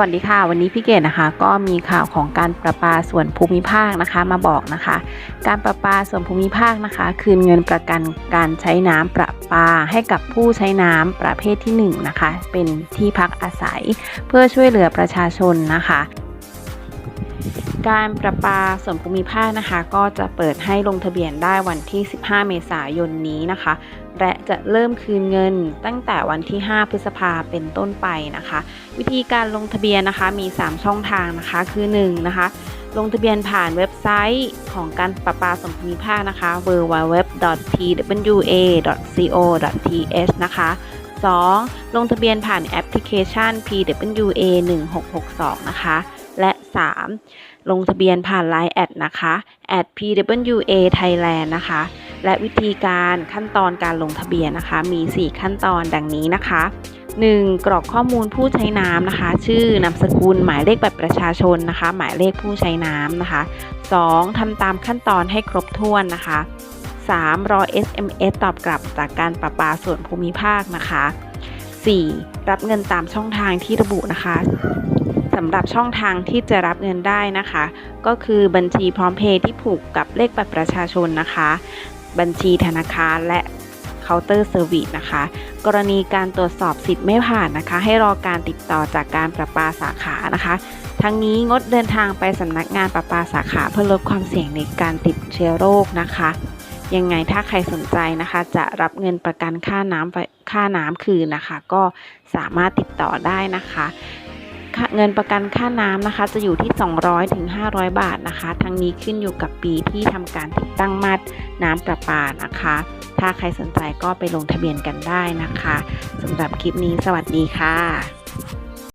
วัสดีค่ะ วันนี้พี่เกดนะคะ ก็มีข่าวของการประปาส่วนภูมิภาคนะคะมาบอกนะคะ การประปาส่วนภูมิภาคนะคะ คืนเงินประกันการใช้น้ำประปาให้กับผู้ใช้น้ำประเภทที่1นะคะ เป็นที่พักอาศัย เพื่อช่วยเหลือประชาชนนะคะ การประปาส่วนภูมิภาคนะคะ ก็จะเปิดให้ลงทะเบียนได้วันที่ 15 เมษายนนี้นะคะ และจะเริ่มคืนเงินตั้งแต่วันที่ 5 พฤษภาเป็นต้นไปนะคะ วิธีการลงทะเบียนนะคะมี 3 ช่องทางนะคะ คือ 1 นะคะ ลงทะเบียนผ่านเว็บไซต์ของการประปาส่วนภูมิภาคนะคะ www.pwa.co.th นะคะ 2. ลงทะเบียนผ่านแอปพลิเคชัน PWA 1662 นะคะ 3. ลงทะเบียนผ่าน Line แอดนะคะ @pwa Thailand นะคะ และวิธีการขั้นตอนการลงทะเบียนนะคะ มี 4 ขั้นตอนดังนี้นะคะ 1. กรอกข้อมูลผู้ใช้น้ำนะคะ ชื่อนามสกุลหมายเลขบัตรประชาชนนะคะ หมายเลขผู้ใช้น้ำนะคะ 2. ทำตามขั้นตอนให้ครบถ้วนนะคะ 3. รอ SMS ตอบกลับจากการประปาส่วนภูมิภาคนะคะ 4. รับเงินตามช่องทางที่ระบุนะคะ สำหรับช่องทางที่จะรับเงินได้นะคะ ก็คือบัญชีพร้อมเพย์ที่ผูกกับเลขบัตรประชาชนนะคะ บัญชีธนาคารและเคาน์เตอร์เซอร์วิสนะคะ กรณีการตรวจสอบสิทธิ์ไม่ผ่านนะคะ ให้รอการติดต่อจากการประปาสาขานะคะ ทั้งนี้งดเดินทางไปสำนักงานประปาสาขาเพื่อลดความเสี่ยงในการติดเชื้อโรคนะคะยังไงถ้าใครสนใจนะคะ จะรับเงินประกันค่าน้ำค่าน้ำคืนนะคะ ก็สามารถติดต่อได้นะคะ เงินประกันค่าน้ำนะคะ จะอยู่ที่ 200ถึง500 บาทนะคะ ทั้งนี้ขึ้นอยู่กับปีที่ทำการติดตั้งมาตรน้ำประปานะคะ ถ้าใครสนใจก็ไปลงทะเบียนกันได้นะคะสำหรับคลิปนี้สวัสดีค่ะ